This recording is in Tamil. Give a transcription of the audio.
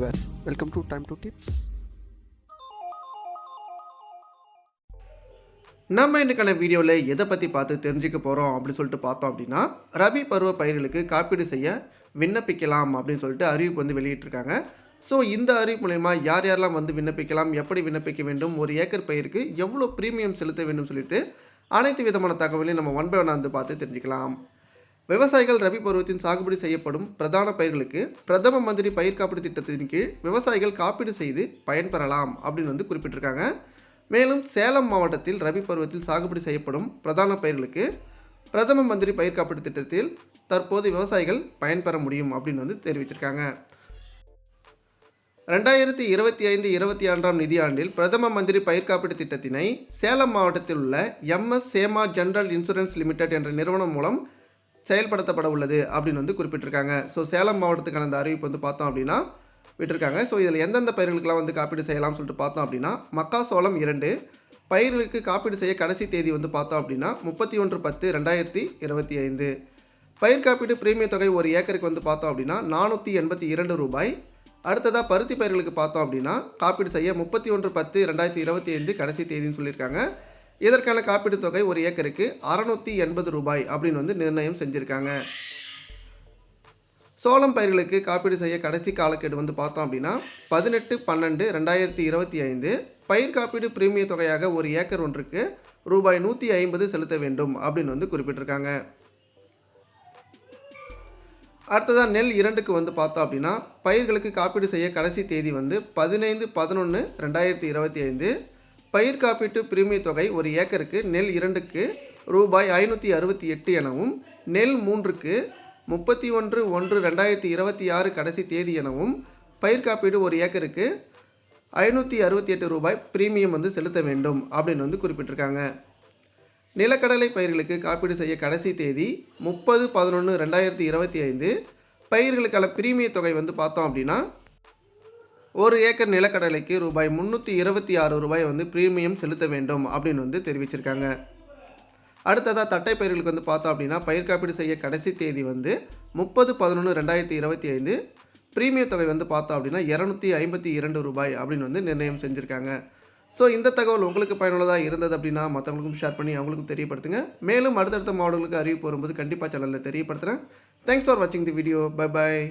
வெல்கம் டைம் டூ டீட்ஸ் நம்ம இன்றைக்கான வீடியோவில் எதை பற்றி பார்த்து தெரிஞ்சுக்க போகிறோம் அப்படின்னு சொல்லிட்டு பார்த்தோம் அப்படின்னா ரபி பருவ பயிர்களுக்கு காப்பீடு செய்ய விண்ணப்பிக்கலாம் அப்படின்னு சொல்லிட்டு அறிவிப்பு வந்து வெளியிட்டிருக்காங்க. ஸோ இந்த அறிவிப்பு மூலயமா யார் யாரெல்லாம் வந்து விண்ணப்பிக்கலாம் எப்படி விண்ணப்பிக்க வேண்டும் ஒரு ஏக்கர் பயிருக்கு எவ்வளோ ப்ரீமியம் செலுத்த வேண்டும் சொல்லிட்டு அனைத்து விதமான தகவலையும் நம்ம ஒன் பை ஒன் வந்து பார்த்து தெரிஞ்சுக்கலாம். விவசாயிகள் ரபி பருவத்தின் சாகுபடி செய்யப்படும் பிரதான பயிர்களுக்கு பிரதம மந்திரி பயிர் காப்பீடு திட்டத்தின் கீழ் விவசாயிகள் காப்பீடு செய்து பயன்பெறலாம் அப்படின்னு வந்து குறிப்பிட்டிருக்காங்க. மேலும் சேலம் மாவட்டத்தில் ரபி பருவத்தில் சாகுபடி செய்யப்படும் பிரதான பயிர்களுக்கு பிரதம மந்திரி பயிர் காப்பீடு திட்டத்தில் தற்போது விவசாயிகள் பயன்பெற முடியும் அப்படின்னு வந்து தெரிவிச்சிருக்காங்க. ரெண்டாயிரத்தி இருபத்தி ஐந்து இருபத்தி ஆறாம் நிதியாண்டில் பிரதம மந்திரி பயிர் காப்பீடு திட்டத்தினை சேலம் மாவட்டத்தில் உள்ள எம்எஸ் சேமா ஜெனரல் இன்சூரன்ஸ் லிமிடெட் என்ற நிறுவனம் மூலம் செயல்படுத்தப்பட உள்ளது அப்படின்னு வந்து குறிப்பிட்டிருக்காங்க. ஸோ சேலம் மாவட்டத்துக்கான அந்த அறிவிப்பு வந்து பார்த்தோம் அப்படின்னா விட்டிருக்காங்க. ஸோ இதில் எந்தெந்த பயிர்களுக்கெல்லாம் வந்து காப்பீடு செய்யலாம்னு சொல்லிட்டு பார்த்தோம் அப்படின்னா மக்காசோளம் இரண்டு பயிர்களுக்கு காப்பீடு செய்ய கடைசி தேதி வந்து பார்த்தோம் அப்படின்னா முப்பத்தி ஒன்று பத்து ரெண்டாயிரத்தி இருபத்தி ஐந்து. பயிர் காப்பீடு பிரீமிய தொகை ஒரு ஏக்கருக்கு வந்து பார்த்தோம் அப்படின்னா நானூற்றி எண்பத்தி இரண்டு ரூபாய். அடுத்ததாக பருத்தி பயிர்களுக்கு பார்த்தோம் அப்படின்னா காப்பீடு செய்ய முப்பத்தி ஒன்று பத்து ரெண்டாயிரத்தி இருபத்தி ஐந்து கடைசி தேதின்னு சொல்லியிருக்காங்க. இதற்கான காப்பீடு தொகை ஒரு ஏக்கருக்கு அறநூற்றி எண்பது ரூபாய் அப்படின்னு வந்து நிர்ணயம் செஞ்சுருக்காங்க. சோளம் பயிர்களுக்கு காப்பீடு செய்ய கடைசி காலக்கெடு வந்து பார்த்தோம் அப்படின்னா பதினெட்டு பன்னெண்டு ரெண்டாயிரத்தி இருபத்தி ஐந்து. பயிர் காப்பீடு பிரீமிய தொகையாக ஒரு ஏக்கர் ஒன்றுக்கு ரூபாய் நூற்றி ஐம்பது செலுத்த வேண்டும் அப்படின்னு வந்து குறிப்பிட்டிருக்காங்க. அடுத்ததாக நெல் இரண்டுக்கு வந்து பார்த்தோம் அப்படின்னா பயிர்களுக்கு காப்பீடு செய்ய கடைசி தேதி வந்து பதினைந்து பதினொன்று ரெண்டாயிரத்தி இருபத்தி ஐந்து. பயிர் காப்பீட்டு பிரீமிய தொகை ஒரு ஏக்கருக்கு நெல் இரண்டுக்கு ரூபாய் ஐநூற்றி அறுபத்தி எட்டு எனவும் நெல் மூன்றுக்கு முப்பத்தி ஒன்று ஒன்று ரெண்டாயிரத்தி இருபத்தி ஆறு கடைசி தேதி எனவும் பயிர் காப்பீடு ஒரு ஏக்கருக்கு ஐநூற்றி அறுபத்தி எட்டு ரூபாய் பிரீமியம் வந்து செலுத்த வேண்டும் அப்படின்னு வந்து குறிப்பிட்டிருக்காங்க. நிலக்கடலை பயிர்களுக்கு காப்பீடு செய்ய கடைசி தேதி முப்பது பதினொன்று ரெண்டாயிரத்தி இருபத்தி ஐந்து. பயிர்களுக்கான பிரீமிய தொகை வந்து பார்த்தோம் அப்படின்னா ஒரு ஏக்கர் நிலக்கடலைக்கு ரூபாய் முந்நூற்றி இருபத்தி ஆறு ரூபாய் வந்து ப்ரீமியம் செலுத்த வேண்டும் அப்படின்னு வந்து தெரிவிச்சிருக்காங்க. அடுத்ததாக தட்டை பயிர்களுக்கு வந்து பார்த்தோம் அப்படின்னா பயிர் காப்பீடு செய்ய கடைசி தேதி வந்து முப்பது பதினொன்று ரெண்டாயிரத்தி இருபத்தி ஐந்து. ப்ரீமியம் தொகை வந்து பார்த்தோம் அப்படின்னா இரநூத்தி ஐம்பத்தி இரண்டு ரூபாய் அப்படின்னு வந்து நிர்ணயம் செஞ்சுருக்காங்க. ஸோ இந்த தகவல் உங்களுக்கு பயனுள்ளதாக இருந்தது அப்படின்னா மற்றவங்களுக்கும் ஷேர் பண்ணி அவங்களுக்கும் தெரியப்படுத்துங்க. மேலும் அடுத்தடுத்த மாவட்டங்களுக்கு அறிவிப்பு வரும்போது கண்டிப்பாக சேனலில் தெரியப்படுத்துகிறேன் தேங்க்ஸ் ஃபார் வாட்சிங் தி வீடியோ பை பாய்